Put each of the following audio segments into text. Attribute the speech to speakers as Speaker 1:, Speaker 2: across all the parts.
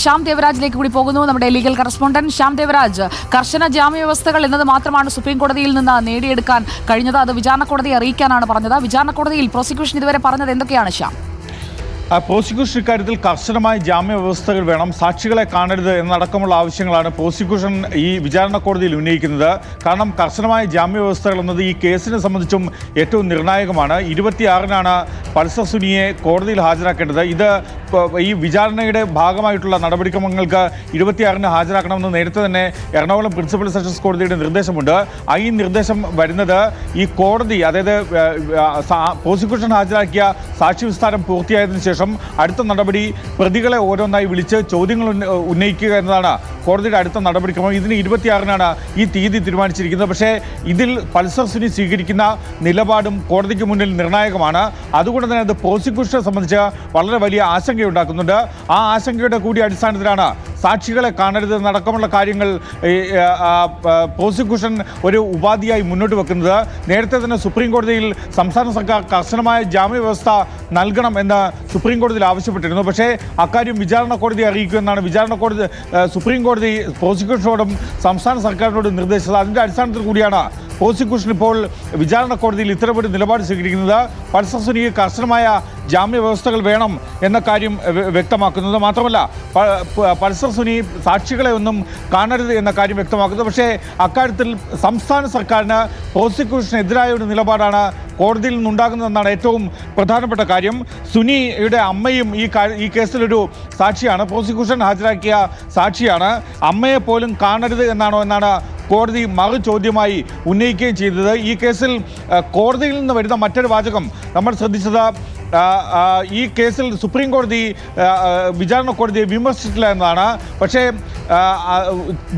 Speaker 1: ശ്യാം ദേവരാജിലേക്ക് കൂടി പോകുന്നു. നമ്മുടെ ലീഗൽ കറസ്പോണ്ടന്റ് ശ്യാം ദേവരാജ് കർശന ജാമ്യ വ്യവസ്ഥകൾ എന്നത് മാത്രമാണ് സുപ്രീം കോടതിയിൽ നിന്ന് നേടിയെടുക്കാൻ കഴിഞ്ഞത്. അത് വിചാരണ കോടതിയെ അറിയിക്കാനാണ് പറഞ്ഞത്. വിചാരണ കോടതിയിൽ പ്രോസിക്യൂഷൻ ഇതുവരെ പറഞ്ഞത് എന്തൊക്കെയാണ് ശ്യാം?
Speaker 2: പ്രോസിക്യൂഷൻ ഇക്കാര്യത്തിൽ കർശനമായ ജാമ്യ വ്യവസ്ഥകൾ വേണം. സാക്ഷികളെ കാണരുത് എന്നടക്കമുള്ള ആവശ്യങ്ങളാണ് പ്രോസിക്യൂഷൻ ഈ വിചാരണ കോടതിയിൽ ഉന്നയിക്കുന്നത്. കാരണം കർശനമായ ജാമ്യ വ്യവസ്ഥകൾ എന്നത് ഈ കേസിനെ സംബന്ധിച്ചും ഏറ്റവും നിർണായകമാണ്. ഇരുപത്തിയാറിനാണ് പൾസർ സുനിയെ കോടതിയിൽ ഹാജരാക്കേണ്ടത്. ഇത് ഈ വിചാരണയുടെ ഭാഗമായിട്ടുള്ള നടപടിക്രമങ്ങൾക്ക് ഇരുപത്തിയാറിന് ഹാജരാക്കണമെന്ന് നേരത്തെ തന്നെ എറണാകുളം പ്രിൻസിപ്പൽ സെഷൻസ് കോടതിയുടെ നിർദ്ദേശമുണ്ട്. ആ ഈ നിർദ്ദേശം വരുന്നത് ഈ കോടതി അതായത് പ്രോസിക്യൂഷൻ ഹാജരാക്കിയ സാക്ഷി വിസ്താരം പൂർത്തിയായതിനു ശേഷം അടുത്ത നടപടി പ്രതികളെ ഓരോന്നായി വിളിച്ച് ചോദ്യങ്ങൾ ഉന്നയിക്കുക എന്നതാണ് കോടതിയുടെ അടുത്ത നടപടിക്രമം. ഇതിന് ഇരുപത്തിയാറിനാണ് ഈ തീയതി തീരുമാനിച്ചിരിക്കുന്നത്. പക്ഷേ ഇതിൽ പൾസർ സുനി സ്വീകരിക്കുന്ന നിലപാടും കോടതിക്ക് മുന്നിൽ നിർണായകമാണ്. അതുകൊണ്ട് തന്നെ അത് പ്രോസിക്യൂഷനെ സംബന്ധിച്ച് വളരെ വലിയ ആശങ്കയുണ്ടാക്കുന്നുണ്ട്. ആ ആശങ്കയുടെ കൂടി അടിസ്ഥാനത്തിലാണ് സാക്ഷികളെ കാണരുത് എന്നടക്കമുള്ള കാര്യങ്ങൾ പ്രോസിക്യൂഷൻ ഒരു ഉപാധിയായി മുന്നോട്ട് വെക്കുന്നത്. നേരത്തെ തന്നെ സുപ്രീം കോടതിയിൽ സംസ്ഥാന സർക്കാർ കർശനമായ ജാമ്യ വ്യവസ്ഥ നൽകണം എന്ന് സുപ്രീം കോടതിയിൽ ആവശ്യപ്പെട്ടിരുന്നു. പക്ഷേ അക്കാര്യം വിചാരണ കോടതി അറിയിക്കുമെന്നാണ് വിചാരണ കോടതി സുപ്രീം കോടതി പ്രോസിക്യൂഷനോടും സംസ്ഥാന സർക്കാരിനോടും നിർദ്ദേശിച്ചത്. അതിന്റെ അടിസ്ഥാനത്തിൽ കൂടിയാണ് പ്രോസിക്യൂഷൻ ഇപ്പോൾ വിചാരണ കോടതിയിൽ ഇത്തരമൊരു നിലപാട് സ്വീകരിക്കുന്നത്. പൾസർ സുനിക്ക് കർശനമായ ജാമ്യ വ്യവസ്ഥകൾ വേണം എന്ന കാര്യം വ്യ- വ്യക്തമാക്കുന്നത് മാത്രമല്ല പൾസർ സുനി സാക്ഷികളെ ഒന്നും കാണരുത് എന്ന കാര്യം വ്യക്തമാക്കുന്നത്. പക്ഷേ അക്കാര്യത്തിൽ സംസ്ഥാന സർക്കാരിന് പ്രോസിക്യൂഷനെതിരായ ഒരു നിലപാടാണ് കോടതിയിൽ നിന്നുണ്ടാകുന്നതെന്നാണ് ഏറ്റവും പ്രധാനപ്പെട്ട കാര്യം. സുനിയുടെ അമ്മയും ഈ ഈ കേസിലൊരു സാക്ഷിയാണ് പ്രോസിക്യൂഷൻ ഹാജരാക്കിയ സാക്ഷിയാണ്. അമ്മയെ പോലും കാണരുത് എന്നാണോ എന്നാണ് കോടതി മറു ചോദ്യമായി ഉന്നയിക്കുകയും ചെയ്തത്. ഈ കേസിൽ കോടതിയിൽ നിന്ന് വരുന്ന മറ്റൊരു വാചകം നമ്മൾ ശ്രദ്ധിച്ചത് ഈ കേസിൽ സുപ്രീം കോടതി വിചാരണ കോടതിയെ വിമർശിച്ചിട്ടില്ല എന്നതാണ്. പക്ഷേ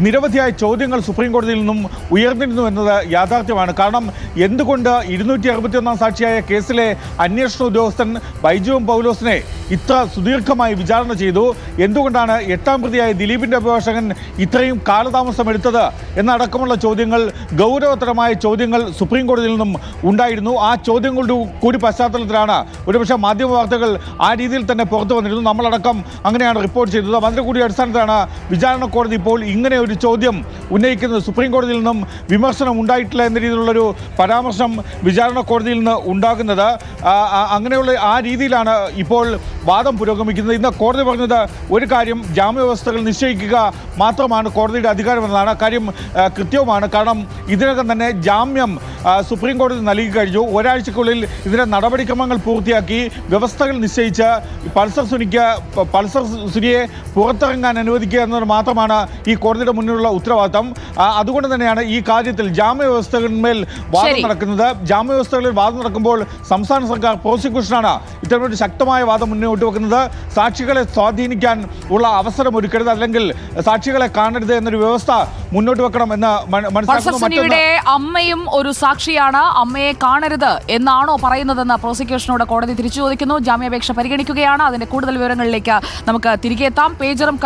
Speaker 2: നിരവധിയായ ചോദ്യങ്ങൾ സുപ്രീം കോടതിയിൽ നിന്നും ഉയർന്നിരുന്നു എന്നത് യാഥാർത്ഥ്യമാണ്. കാരണം എന്തുകൊണ്ട് ഇരുന്നൂറ്റി അറുപത്തിയൊന്നാം സാക്ഷിയായ കേസിലെ അന്വേഷണ ഉദ്യോഗസ്ഥൻ ബൈജുവും പൗലോസിനെ ഇത്ര സുദീർഘമായി വിചാരണ ചെയ്തു? എന്തുകൊണ്ടാണ് എട്ടാം പ്രതിയായ ദിലീപിന്റെ അഭിഭാഷകൻ ഇത്രയും കാലതാമസം എടുത്തത്? എന്നടക്കമുള്ള ചോദ്യങ്ങൾ ഗൗരവതരമായ ചോദ്യങ്ങൾ സുപ്രീം കോടതിയിൽ നിന്നും ഉണ്ടായിരുന്നു. ആ ചോദ്യങ്ങളുടെ കൂടി പശ്ചാത്തലത്തിലാണ് ഒരുപക്ഷെ മാധ്യമ വാർത്തകൾ ആ രീതിയിൽ തന്നെ പുറത്തു വന്നിരുന്നു. നമ്മളടക്കം അങ്ങനെയാണ് റിപ്പോർട്ട് ചെയ്തത്. അതിന്റെ കൂടി അടിസ്ഥാനത്തിലാണ് വിചാരണ കോടതി ഇപ്പോൾ ഇങ്ങനെ ഒരു ചോദ്യം ഉന്നയിക്കുന്നത്. സുപ്രീം കോടതിയിൽ നിന്നും വിമർശനം ഉണ്ടായിട്ടില്ല എന്ന രീതിയിലുള്ളൊരു പരാമർശം വിചാരണ കോടതിയിൽ നിന്ന് ഉണ്ടാകുന്നത്. അങ്ങനെയുള്ള ആ രീതിയിലാണ് ഇപ്പോൾ വാദം പുരോഗമിക്കുന്നത്. ഇന്ന് കോടതി പറഞ്ഞത് ഒരു കാര്യം ജാമ്യവ്യവസ്ഥകൾ നിശ്ചയിക്കുക മാത്രമാണ് കോടതിയുടെ അധികാരമെന്നതാണ് കാര്യം കൃത്യവുമാണ്. കാരണം ഇതിനകം തന്നെ ജാമ്യം സുപ്രീം കോടതി നൽകി കഴിഞ്ഞു. ഒരാഴ്ചക്കുള്ളിൽ ഇതിന്റെ നടപടിക്രമങ്ങൾ പൂർത്തിയാക്കി വ്യവസ്ഥകൾ നിശ്ചയിച്ച് പൾസർ സുനിക്ക് പൾസർ സുനിയെ പുറത്തിറങ്ങാൻ അനുവദിക്കുക എന്നത് മാത്രമാണ് ഈ കോടതിയുടെ മുന്നിലുള്ള ഉത്തരവാദിത്തം. അതുകൊണ്ട് തന്നെയാണ് ഈ കാര്യത്തിൽ ജാമ്യവ്യവസ്ഥകളിന്മേൽ വാദം. നടക്കുന്നത്. ജാമ്യവ്യവസ്ഥകളിൽ വാദം നടക്കുമ്പോൾ സംസ്ഥാന സർക്കാർ പ്രോസിക്യൂഷനാണ് ഇത്തരമൊരു ശക്തമായ വാദം മുന്നോട്ട് വെക്കുന്നത്. സാക്ഷികളെ സ്വാധീനിക്കാൻ ഉള്ള അവസരം ഒരുക്കരുത് അല്ലെങ്കിൽ സാക്ഷികളെ കാണരുത് എന്നൊരു വ്യവസ്ഥ മുന്നോട്ട് വെക്കണം എന്ന് മനസ്സിലാക്കുന്നു.
Speaker 1: അമ്മയും ഒരു സാക്ഷിയാണ്. അമ്മയെ കാണരുത് എന്നാണോ പറയുന്നതെന്ന് പ്രോസിക്യൂഷനോട് കോടതി തിരിച്ചു ചോദിക്കുന്നു. ജാമ്യാപേക്ഷ പരിഗണിക്കുകയാണ്. അതിന്റെ കൂടുതൽ വിവരങ്ങളിലേക്ക് നമുക്ക് തിരികെ എത്താം. പേജറും